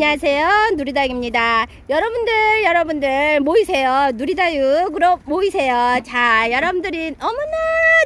안녕하세요. 누리다육입니다. 여러분들, 여러분들 모이세요. 누리다육으로 모이세요. 자, 여러분들이 너무나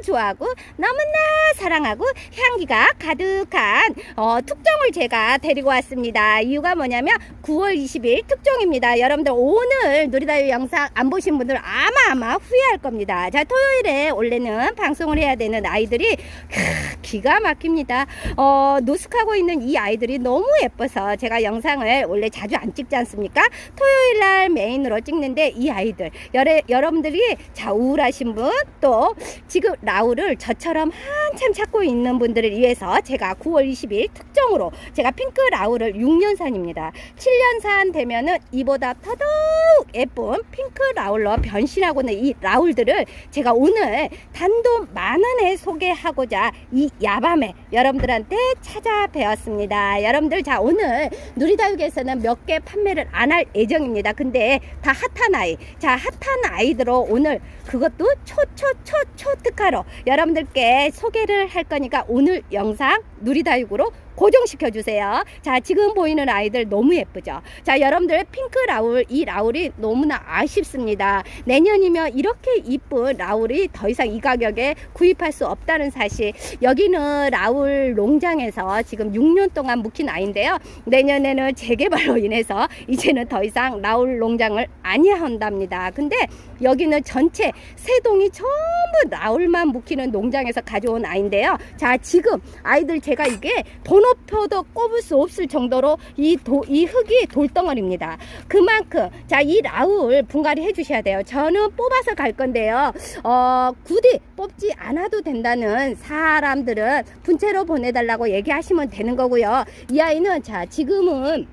좋아하고 너무나 사랑하고 향기가 가득한 어, 특종을 제가 데리고 왔습니다. 이유가 뭐냐면 9월 20일 특종입니다. 여러분들 오늘 누리다육 영상 안 보신 분들 아마 아마 후회할 겁니다. 자, 토요일에 원래는 방송을 해야 되는 아이들이 크, 기가 막힙니다. 어, 노숙하고 있는 이 아이들이 너무 예뻐서 제가 영상 을 원래 자주 안 찍지 않습니까? 토요일 날 메인으로 찍는데 이 아이들 여러, 여러분들이 자 우울하신 분 또 지금 라울을 저처럼 한참 찾고 있는 분들을 위해서 제가 9월 20일 특종으로 제가 핑크 라울을 6년산입니다. 7년산 되면은 이보다 더더욱 예쁜 핑크 라울로 변신하고는 이 라울들을 제가 오늘 단돈 만 원에 소개하고자 이 야밤에 여러분들한테 찾아뵈었습니다. 여러분들 자 오늘 누리다 육에서는 몇 개 판매를 안 할 예정입니다. 근데 다 핫한 아이. 자 핫한 아이들로 오늘 그것도 초초초초 특가로 여러분들께 소개를 할 거니까 오늘 영상 누리다육으로 고정시켜 주세요. 자, 지금 보이는 아이들 너무 예쁘죠? 자, 여러분들 핑크 라울, 이 라울이 너무나 아쉽습니다. 내년이면 이렇게 이쁜 라울이 더 이상 이 가격에 구입할 수 없다는 사실. 여기는 라울 농장에서 지금 6년 동안 묵힌 아이인데요. 내년에는 재개발로 인해서 이제는 더 이상 라울 농장을 아니한답니다. 근데 여기는 전체 세 동이 전 부 라울만 묵히는 농장에서 가져온 아이인데요. 자, 지금 아이들 제가 이게 번호표도 꼽을 수 없을 정도로 이, 도, 이 흙이 돌덩어리입니다. 그만큼, 자, 이 라울 분갈이 해주셔야 돼요. 저는 뽑아서 갈 건데요. 어, 굳이 뽑지 않아도 된다는 사람들은 분체로 보내달라고 얘기하시면 되는 거고요. 이 아이는, 자, 지금은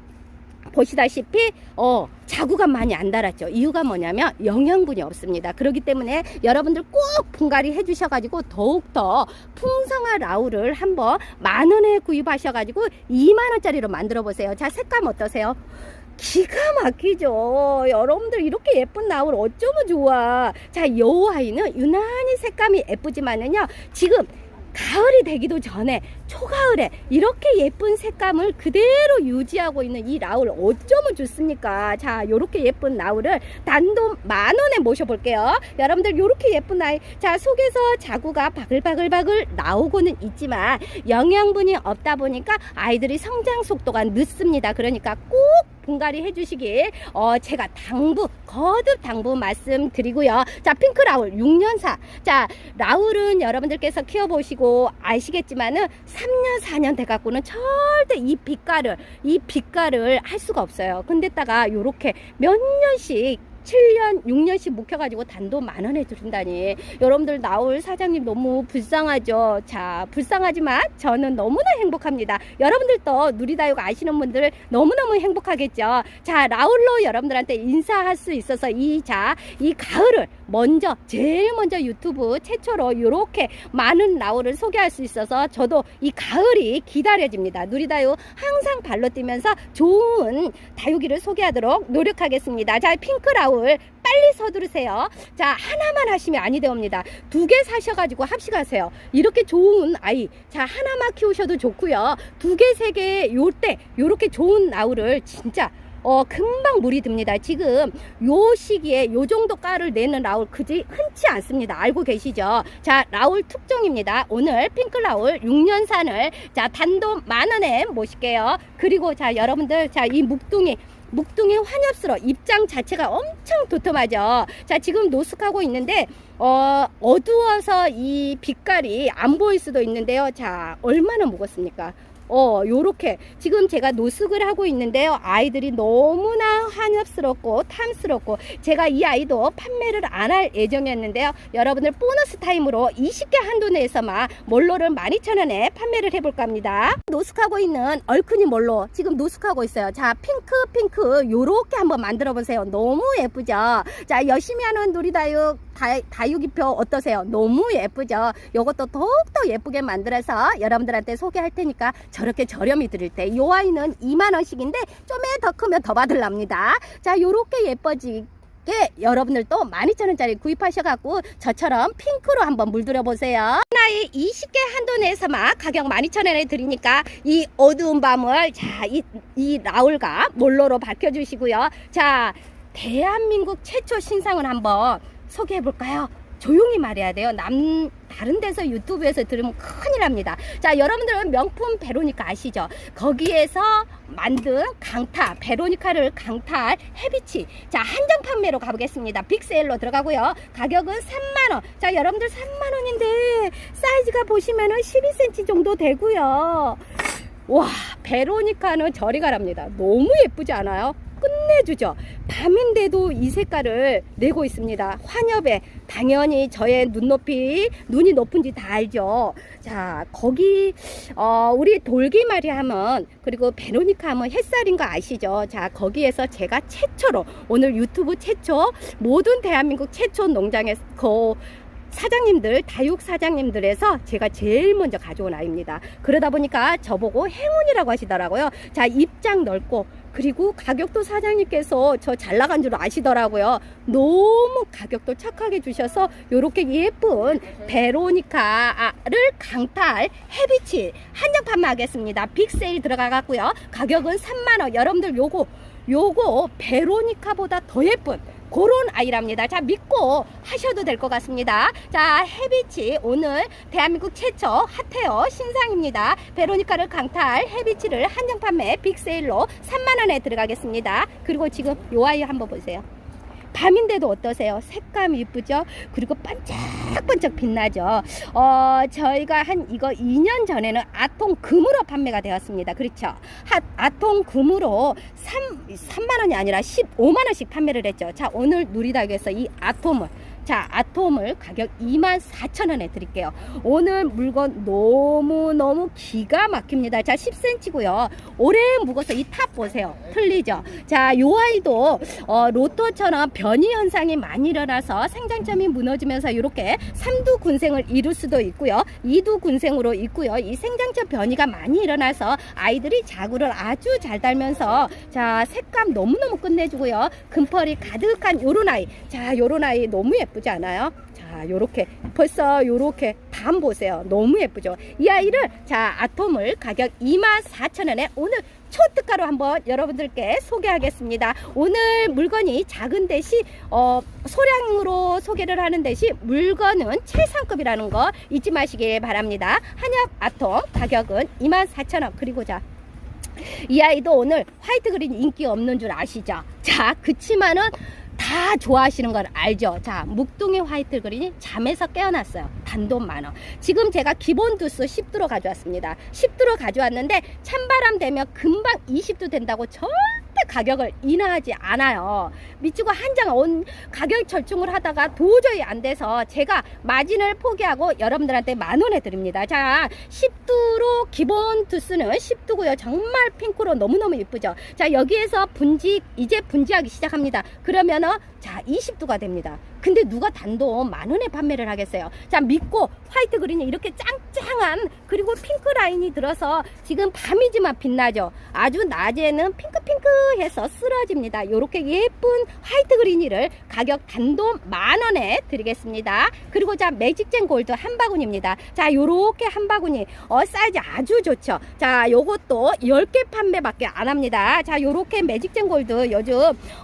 보시다시피 어 자구가 많이 안 달았죠 이유가 뭐냐면 영양분이 없습니다 그렇기 때문에 여러분들 꼭 분갈이 해 주셔가지고 더욱더 풍성한 라울을 한번 만 원에 구입하셔가지고 2만 원짜리로 만들어 보세요 자 색감 어떠세요 기가 막히죠. 여러분들 이렇게 예쁜 나울 어쩌면 좋아. 자, 요 아이는 유난히 색감이 예쁘지만은요. 지금 가을이 되기도 전에 초가을에 이렇게 예쁜 색감을 그대로 유지하고 있는 이 라울 어쩌면 좋습니까? 자, 요렇게 예쁜 라울을 단돈 만 원에 모셔볼게요. 여러분들 요렇게 예쁜 아이. 자, 속에서 자구가 바글바글바글 나오고는 있지만 영양분이 없다 보니까 아이들이 성장 속도가 늦습니다. 그러니까 꼭 분갈이 해주시길 어, 제가 당부 거듭 당부 말씀드리고요. 자 핑크 라울 6년사 자 라울은 여러분들께서 키워보시고 아시겠지만은 3년 4년 돼갖고는 절대 이 빛깔을 이 빛깔을 할 수가 없어요. 근데다가 요렇게 몇 년씩 7년, 6년씩 묵혀가지고 단돈 만 원에 드린다니. 여러분들 나올 사장님 너무 불쌍하죠? 자, 불쌍하지만 저는 너무나 행복합니다. 여러분들도 누리다육 아시는 분들 너무너무 행복하겠죠? 자, 라울로 여러분들한테 인사할 수 있어서 이, 자, 이 가을을 먼저, 제일 먼저 유튜브 최초로 이렇게 많은 라울을 소개할 수 있어서 저도 이 가을이 기다려집니다. 누리다육 항상 발로 뛰면서 좋은 다육이를 소개하도록 노력하겠습니다. 자, 핑크 라울 빨리 서두르세요. 자, 하나만 하시면 아니 되옵니다. 두 개 사셔가지고 합식하세요. 이렇게 좋은 아이. 자, 하나만 키우셔도 좋고요. 두 개, 세 개, 요 때, 요렇게 좋은 나우를 진짜 어, 금방 물이 듭니다. 지금 요 시기에 요 정도 가를 내는 라울 그지 흔치 않습니다. 알고 계시죠? 자, 라울 특종입니다. 오늘 핑크 라울 6년산을 자, 단돈 만 원에 모실게요. 그리고 자, 여러분들 자, 이 묵둥이 묵둥이 환엽스러 입장 자체가 엄청 도톰하죠. 자, 지금 노숙하고 있는데 어, 어두워서 이 빛깔이 안 보일 수도 있는데요. 자, 얼마나 먹었습니까? 어, 요렇게. 지금 제가 노숙을 하고 있는데요. 아이들이 너무나 환엽스럽고 탐스럽고, 제가 이 아이도 판매를 안 할 예정이었는데요. 여러분들 보너스 타임으로 20개 한도 내에서만 몰로를 12,000원에 판매를 해볼까 합니다. 노숙하고 있는 얼큰이 몰로 지금 노숙하고 있어요. 자, 핑크, 핑크, 요렇게 한번 만들어 보세요. 너무 예쁘죠? 자, 열심히 하는 다, 다육이표 어떠세요? 너무 예쁘죠? 요것도 더욱더 예쁘게 만들어서 여러분들한테 소개할 테니까 저렇게 저렴히 드릴 때이 아이는 2만원씩인데 좀에 더 크면 더 받을랍니다 자 요렇게 예뻐지 여러분들도 12,000원짜리 구입하셔갖고 저처럼 핑크로 한번 물들여 보세요. 하나에 20개 한도 내에서만 가격 12,000원에 드리니까 이 어두운 밤을 자, 이, 이 라울과 몰로로 밝혀주시고요. 자, 대한민국 최초 신상을 한번 소개해 볼까요? 조용히 말해야 돼요. 남 다른 데서 유튜브에서 들으면 큰일 납니다. 자, 여러분들은 명품 베로니카 아시죠? 거기에서 만든 강타, 베로니카를 강탈 헤비치. 자, 한정 판매로 가보겠습니다. 빅세일로 들어가고요. 가격은 3만원. 자, 여러분들 3만원인데, 사이즈가 보시면은 12cm 정도 되고요. 와, 베로니카는 저리 가랍니다. 너무 예쁘지 않아요? 끝내주죠. 밤인데도 이 색깔을 내고 있습니다. 환엽에 당연히 저의 눈높이 눈이 높은지 다 알죠. 자 거기 어, 우리 돌기말이 하면 그리고 베로니카 하면 햇살인 거 아시죠? 자 거기에서 제가 최초로 오늘 유튜브 최초 모든 대한민국 최초 농장에 그 사장님들, 다육 사장님들에서 제가 제일 먼저 가져온 아이입니다. 그러다 보니까 저보고 행운이라고 하시더라고요. 자, 입장 넓고, 그리고 가격도 사장님께서 저 잘 나간 줄 아시더라고요. 너무 가격도 착하게 주셔서 요렇게 예쁜 베로니카를 강탈 헤비치 한정 판매하겠습니다. 빅세일 들어가갖고요. 가격은 3만원. 여러분들 요거, 요거 베로니카보다 더 예쁜 그런 아이랍니다. 자, 믿고 하셔도 될 것 같습니다. 자, 헤비치 오늘 대한민국 최초 핫해요 신상입니다. 베로니카를 강탈 헤비치를 한정 판매 빅세일로 3만 원에 들어가겠습니다. 그리고 지금 요 아이 한번 보세요. 밤인데도 어떠세요? 색감 이쁘죠? 그리고 반짝반짝 빛나죠? 어, 저희가 한 이거 2년 전에는 아통 금으로 판매가 되었습니다. 그렇죠? 하, 아통 금으로 3, 3만원이 아니라 15만원씩 판매를 했죠. 자, 오늘 누리다에서 이 아톰을 자, 아톰을 가격 24,000원에 드릴게요. 오늘 물건 너무너무 기가 막힙니다. 자, 10cm고요. 오래 묵어서 이 탑 보세요. 틀리죠? 자, 요 아이도 어, 로또처럼 변이 현상이 많이 일어나서 생장점이 무너지면서 이렇게 삼두 군생을 이룰 수도 있고요. 이두 군생으로 있고요. 이 생장점 변이가 많이 일어나서 아이들이 자구를 아주 잘 달면서 자, 색감 너무너무 끝내주고요. 금펄이 가득한 요런 아이. 자, 요런 아이 너무 예쁘 지 않아요? 자, 요렇게 벌써 요렇게 밤 보세요. 너무 예쁘죠? 이 아이를 자, 아톰을 가격 24,000원에 오늘 초특가로 한번 여러분들께 소개하겠습니다. 오늘 물건이 작은 대신 어, 소량으로 소개를 하는 대신 물건은 최상급이라는 거 잊지 마시길 바랍니다. 한약 아톰 가격은 24,000원. 그리고 자, 이 아이도 오늘 화이트 그린 인기 없는 줄 아시죠? 자, 그치만은 다 좋아하시는 걸 알죠? 자, 묵둥이 화이트 그린이 잠에서 깨어났어요. 단돈 만원. 지금 제가 기본 두수 10도로 가져왔습니다. 10도로 가져왔는데 찬바람 되면 금방 20도 된다고 절대 가격을 인하하지 않아요. 미치고 한 장 온 가격 절충을 하다가 도저히 안 돼서 제가 마진을 포기하고 여러분들한테 만 원에 드립니다. 자, 10도로 기본 두수는 10도고요. 정말 핑크로 너무너무 예쁘죠. 자, 여기에서 분지 이제 분지하기 시작합니다. 그러면은 자, 20도가 됩니다. 근데 누가 단돈 만 원에 판매를 하겠어요? 자, 믿고 화이트 그린이 이렇게 짱짱한 그리고 핑크 라인이 들어서 지금 밤이지만 빛나죠. 아주 낮에는 핑크핑크해서 쓰러집니다. 요렇게 예쁜 화이트 그린이를 가격 단돈 만 원에 드리겠습니다. 그리고 자, 매직젠 골드 한 바구니입니다. 자, 요렇게 한 바구니 어, 사이즈 아주 좋죠. 자, 요것도 10개 판매밖에 안 합니다. 자, 요렇게 매직젠 골드 요즘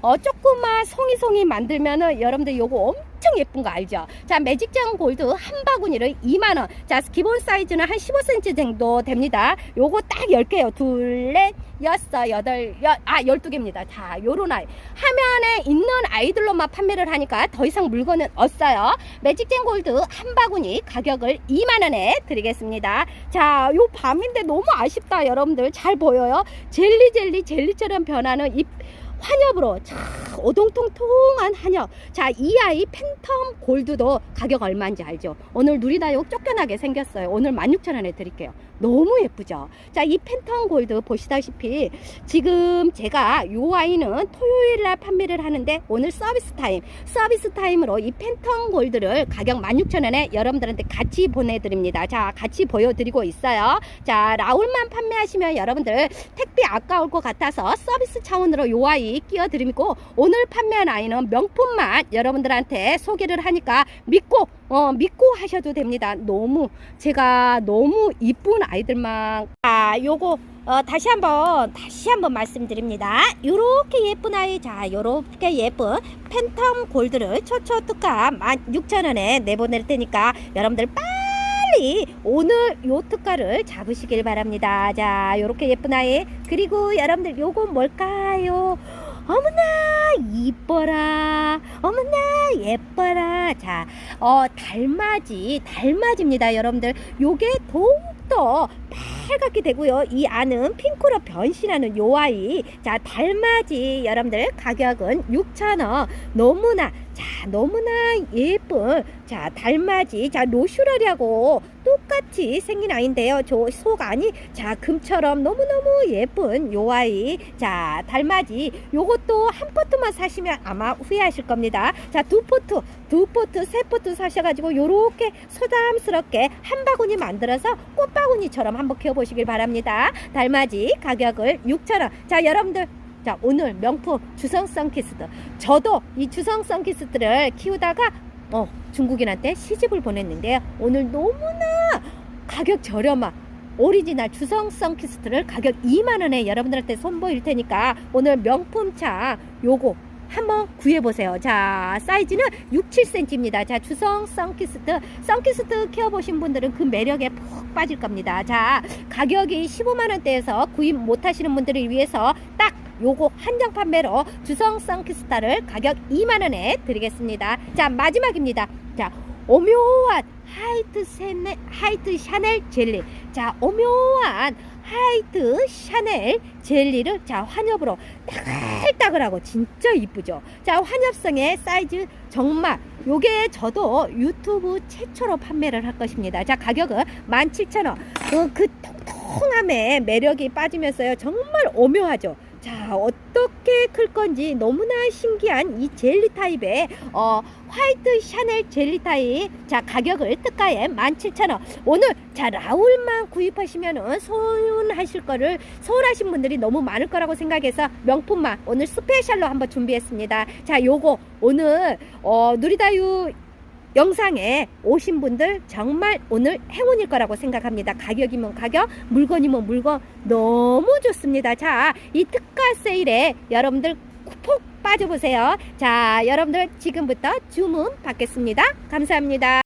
어, 조그마 송이송이 만들면은 여러분들 요거 엄청 예쁜 거 알죠? 자, 매직장 골드 한 바구니를 2만원. 자, 기본 사이즈는 한 15cm 정도 됩니다. 요거 딱 10개요. 둘, 넷, 여섯, 여덟, 여, 아, 12개입니다. 자, 요런 아이. 화면에 있는 아이들로만 판매를 하니까 더 이상 물건은 없어요. 매직젠 골드 한 바구니 가격을 2만원에 드리겠습니다. 자, 요 밤인데 너무 아쉽다, 여러분들. 잘 보여요? 젤리, 젤리, 젤리처럼 변하는 이 환엽으로 참 오동통통한 한엽. 자, 이 아이 팬텀 골드도 가격 얼마인지 알죠? 오늘 누리다육 쫓겨나게 생겼어요. 오늘 16,000원에 드릴게요. 너무 예쁘죠? 자, 이 팬텀 골드 보시다시피 지금 제가 요 아이는 토요일 날 판매를 하는데 오늘 서비스 타임, 서비스 타임으로 이 팬텀 골드를 가격 16,000원에 여러분들한테 같이 보내드립니다. 자, 같이 보여드리고 있어요. 자, 라울만 판매하시면 여러분들 택배 아까울 것 같아서 서비스 차원으로 요 아이 끼워드리고 오늘 판매한 아이는 명품만 여러분들한테 소개를 하니까 믿고 어 믿고 하셔도 됩니다. 너무 제가 너무 이쁜 아이들만 아 요거 어, 다시 한번 다시 한번 말씀드립니다. 요렇게 예쁜 아이 자 요렇게 예쁜 팬텀 골드를 초초 특가 16,000원에 내보낼 테니까 여러분들 빨리 오늘 요 특가를 잡으시길 바랍니다. 자 요렇게 예쁜 아이 그리고 여러분들 요건 뭘까요? 어머나 이뻐라 어머나 예뻐라 자 어, 달맞이, 달맞이입니다, 여러분들. 요게 더욱 더 빨갛게 되고요. 이 안은 핑크로 변신하는 요 아이. 자, 달맞이, 여러분들. 가격은 6,000원. 너무나, 자, 너무나 예쁜, 자, 달맞이. 자, 로슈라리하고 똑같이 생긴 아이인데요. 저 속 안이, 자, 금처럼 너무너무 예쁜 요 아이. 자, 달맞이. 요것도 한 포트만 사시면 아마 후회하실 겁니다. 자, 두 포트, 두 포트, 세 포트 사셔가지고 요렇게 소담스럽게 한 바구니 만들어서 꽃바구니처럼 한번 키워보시길 바랍니다. 달맞이 가격을 6,000원. 자, 여러분들. 자, 오늘 명품 주성 선키스트. 저도 이 주성 선키스트를 키우다가 어, 중국인한테 시집을 보냈는데요. 오늘 너무나 가격 저렴한 오리지널 주성 선키스트를 가격 2만원에 여러분들한테 선보일 테니까 오늘 명품차 요거 한번 구해보세요. 자, 사이즈는 6, 7cm입니다. 자, 주성 선키스트. 선키스트 키워보신 분들은 그 매력에 푹 빠질 겁니다. 자, 가격이 15만원대에서 구입 못하시는 분들을 위해서 딱 요거 한정 판매로 주성 선키스타를 가격 2만원에 드리겠습니다. 자, 마지막입니다. 자, 오묘한 하이트 샤넬, 하이트 샤넬 젤리. 자, 오묘한 하이트 샤넬 젤리를 자 환엽으로 따글따글하고 진짜 이쁘죠. 자 환엽성의 사이즈 정말 요게 저도 유튜브 최초로 판매를 할 것입니다. 자 가격은 17,000원. 어, 그 통통함에 매력이 빠지면서요 정말 오묘하죠. 자 어떻게 클 건지 너무나 신기한 이 젤리 타입의 어, 화이트 샤넬 젤리 타입 자 가격을 특가에 17,000원. 오늘 자 라울만 구입하시면은 소윤하실 거를 서운하신 분들이 너무 많을 거라고 생각해서 명품만 오늘 스페셜로 한번 준비했습니다. 자 요거 오늘 어, 누리다유 영상에 오신 분들 정말 오늘 행운일 거라고 생각합니다. 가격이면 가격, 물건이면 물건 너무 좋습니다. 자, 이 특가 세일에 여러분들 푹 빠져보세요. 자, 여러분들 지금부터 주문 받겠습니다. 감사합니다.